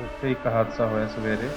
ਉੱਥੇ ਇੱਕ ਹਾਦਸਾ ਹੋਇਆ ਸਵੇਰੇ।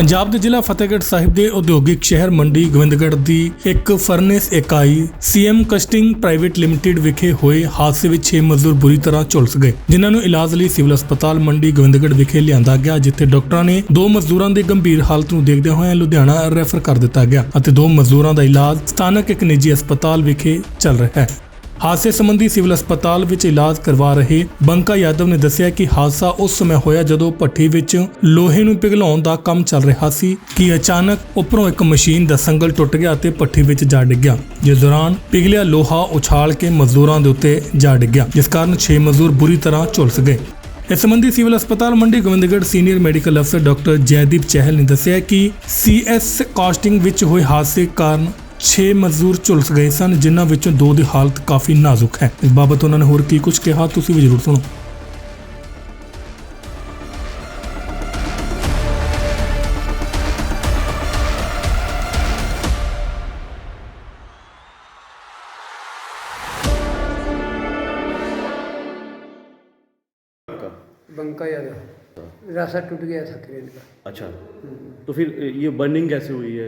ਪੰਜਾਬ ਦੇ ਜ਼ਿਲ੍ਹਾ ਫਤਿਹਗੜ੍ਹ ਸਾਹਿਬ ਦੇ ਉਦਯੋਗਿਕ ਸ਼ਹਿਰ ਮੰਡੀ ਗੋਬਿੰਦਗੜ੍ਹ ਦੀ ਇੱਕ ਫਰਨੇਸ ਇਕਾਈ ਸੀਐਮ ਕਸਟਿੰਗ ਪ੍ਰਾਈਵੇਟ ਲਿਮਟਿਡ ਵਿਖੇ ਹੋਏ ਹਾਦਸੇ ਵਿੱਚ 6 ਮਜ਼ਦੂਰ ਬੁਰੀ ਤਰ੍ਹਾਂ ਝੁਲਸ ਗਏ, ਜਿਨ੍ਹਾਂ ਨੂੰ ਇਲਾਜ ਲਈ ਸਿਵਲ ਹਸਪਤਾਲ ਮੰਡੀ ਗੋਬਿੰਦਗੜ੍ਹ ਵਿਖੇ ਲਿਆਂਦਾ ਗਿਆ, ਜਿੱਥੇ ਡਾਕਟਰਾਂ ਨੇ ਦੋ ਮਜ਼ਦੂਰਾਂ ਦੀ ਗੰਭੀਰ ਹਾਲਤ ਨੂੰ ਦੇਖਦਿਆਂ ਹੋਇਆਂ ਲੁਧਿਆਣਾ ਰੈਫਰ ਕਰ ਦਿੱਤਾ ਗਿਆ ਅਤੇ ਦੋ ਮਜ਼ਦੂਰਾਂ ਦਾ ਇਲਾਜ ਸਥਾਨਕ ਇੱਕ ਨਿੱਜੀ ਹਸਪਤਾਲ ਵਿਖੇ ਚੱਲ ਰਿਹਾ ਹੈ। ਹਾਦਸੇ ਸੰਬੰਧੀ ਸਿਵਲ ਹਸਪਤਾਲ ਵਿੱਚ ਇਲਾਜ ਕਰਵਾ ਰਹੇ ਬੰਕਾ ਯਾਦਵ ਨੇ ਦੱਸਿਆ ਕਿ ਹਾਦਸਾ ਉਸ ਸਮੇਂ ਹੋਇਆ ਜਦੋਂ ਭੱਠੀ ਵਿੱਚ ਲੋਹੇ ਨੂੰ ਪਿਘਲਾਉਣ ਦਾ ਕੰਮ ਚੱਲ ਰਿਹਾ ਸੀ ਕਿ ਅਚਾਨਕ ਉੱਪਰੋਂ ਇੱਕ ਮਸ਼ੀਨ ਦਾ ਸੰਗਲ ਟੁੱਟ ਗਿਆ ਅਤੇ ਭੱਠੀ ਵਿੱਚ ਜਾ ਡਿੱਗਿਆ, ਜਿਸ ਦੌਰਾਨ ਪਿਘਲਿਆ ਲੋਹਾ ਉਛਾਲ ਕੇ ਮਜ਼ਦੂਰਾਂ ਦੇ ਉੱਤੇ ਜਾ ਡਿੱਗਿਆ, ਜਿਸ ਕਾਰਨ 6 ਮਜ਼ਦੂਰ ਬੁਰੀ ਤਰ੍ਹਾਂ ਝੁਲਸ ਗਏ। ਇਸ ਸੰਬੰਧੀ ਸਿਵਲ ਹਸਪਤਾਲ ਮੰਡੀ ਗੋਬਿੰਦਗੜ੍ਹ ਸੀਨੀਅਰ ਮੈਡੀਕਲ ਅਫਸਰ ਡਾਕਟਰ ਜੈਦੀਪ ਚਹਿਲ ਨੇ ਦੱਸਿਆ ਕਿ ਸੀਐਸ ਕਾਸਟਿੰਗ ਵਿੱਚ ਹੋਏ ਹਾਦਸੇ ਕਾਰਨ 6 ਮਜ਼ਦੂਰ ਝੁਲਸ ਗਏ ਸਨ ਜਿਨ੍ਹਾਂ ਵਿੱਚੋਂ ਦੋ ਦੀ ਹਾਲਤ ਕਾਫੀ ਨਾਜ਼ੁਕ ਹੈ ਇਸ ਬਾਬਤ ਉਹਨਾਂ ਨੇ ਹੋਰ ਕੀ ਕੁਝ ਕਿਹਾ ਤੁਸੀਂ ਵੀ ਜ਼ਰੂਰ ਸੁਣੋ आपका बंका यादव रास्ता टूट गया था क्रेन का अच्छा तो फिर ये बर्निंग कैसे हुई है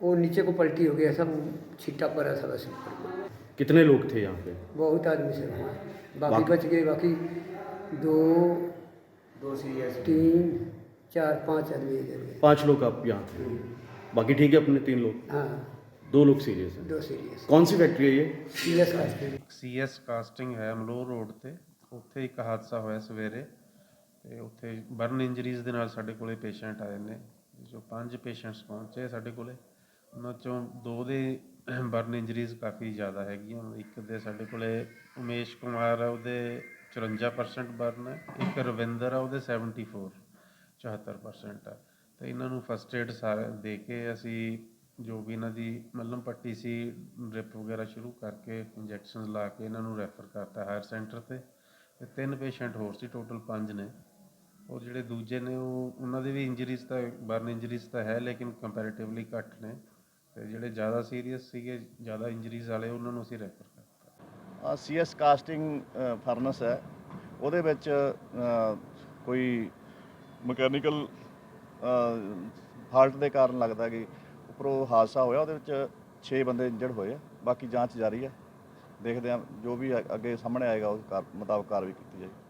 वो नीचे को पलटी हो गया सब छिट्टा पड़ा था बस ऊपर। कितने लोग थे यहाँ पे बहुत आदमी से हुआ बाकी बाकी- बच गए बाकी दो दो सीरियस तीन चार पांच आदमी इधर गए पांच लोग आप यहाँ थे बाकी ठीक है अपने तीन लोग हाँ दो लोग सीरियस हैं दो सीरियस कौन सी फैक्ट्री है ये सीरियस कास्टिंग ਸੀਐਸ ਕਾਸਟਿੰਗ ਹੈ ਮਲੋਰ ਰੋਡ ਤੇ ਉੱਥੇ ਇੱਕ ਹਾਦਸਾ ਹੋਇਆ ਸਵੇਰੇ ਤੇ ਉੱਥੇ ਬਰਨ ਇੰਜਰੀਜ਼ ਦੇ ਨਾਲ ਸਾਡੇ ਕੋਲੇ ਪੇਸ਼ੈਂਟ ਆਏ ਨੇ ਜੋ ਪੰਜ ਪੇਸ਼ੈਂਟਸ ਪਹੁੰਚੇ ਸਾਡੇ ਕੋਲੇ ਉਹਨਾਂ ਚੋਂ ਦੋ ਦੇ ਬਰਨ ਇੰਜਰੀਜ਼ ਕਾਫੀ ਜ਼ਿਆਦਾ ਹੈਗੀਆਂ। ਇੱਕ ਦੇ ਸਾਡੇ ਕੋਲੇ ਉਮੇਸ਼ ਕੁਮਾਰ ਆ, ਉਹਦੇ 54% ਬਰਨ ਹੈ। ਇੱਕ ਰਵਿੰਦਰ ਆ, ਉਹਦੇ 74 74% ਆ। ਤੇ ਇਹਨਾਂ ਨੂੰ ਫਸਟ ਏਡ ਸਾਰੇ ਦੇ ਕੇ ਅਸੀਂ ਜੋ ਵੀ ਇਹਨਾਂ ਦੀ ਮੱਲਮ ਪੱਟੀ ਸੀ ਡ੍ਰਿਪ ਵਗੈਰਾ ਸ਼ੁਰੂ ਕਰਕੇ ਇੰਜੈਕਸ਼ਨ ਲਾ ਕੇ ਇਹਨਾਂ ਨੂੰ ਰੈਫਰ ਕਰਤਾ ਹਾਇਰ ਸੈਂਟਰ ਤੇ। ਤੇ ਤਿੰਨ ਪੇਸ਼ੈਂਟ ਹੋਰ ਸੀ ਟੋਟਲ ਪੰਜ ਨੇ। ਔਰ ਜਿਹੜੇ ਦੂਜੇ ਨੇ, ਉਹ, ਉਹਨਾਂ ਦੇ ਵੀ ਇੰਜਰੀਜ਼ ਤਾਂ, ਬਰਨ ਇੰਜਰੀਜ਼ ਤਾਂ ਹੈ, ਲੇਕਿਨ ਕੰਪੈਰੀਟਿਵਲੀ ਘੱਟ ਨੇ। ਤੇ ਜਿਹੜੇ ਜ਼ਿਆਦਾ ਸੀਰੀਅਸ ਸੀਗੇ, ਜ਼ਿਆਦਾ ਇੰਜਰੀਜ਼ ਵਾਲੇ, ਉਹਨਾਂ ਨੂੰ ਅਸੀਂ ਰੈਫਰ ਕਰਤਾ ਸੀਐਸ ਕਾਸਟਿੰਗ ਫਰਨਸ ਹੈ। ਉਹਦੇ ਵਿੱਚ ਕੋਈ ਮਕੈਨੀਕਲ ਫਾਲਟ ਦੇ ਕਾਰਨ ਲੱਗਦਾ ਕਿ ਉੱਪਰੋਂ ਹਾਦਸਾ ਹੋਇਆ, ਉਹਦੇ ਵਿੱਚ 6 ਬੰਦੇ ਇੰਜਰਡ ਹੋਏ ਆ। ਬਾਕੀ ਜਾਂਚ ਜਾਰੀ ਹੈ। ਦੇਖਦੇ ਹਾਂ, ਜੋ ਵੀ ਅੱਗੇ ਸਾਹਮਣੇ ਆਏਗਾ, ਉਸ ਕਾਰ, ਮੁਤਾਬਕ ਕਾਰਵਾਈ ਕੀਤੀ ਜਾਏਗੀ।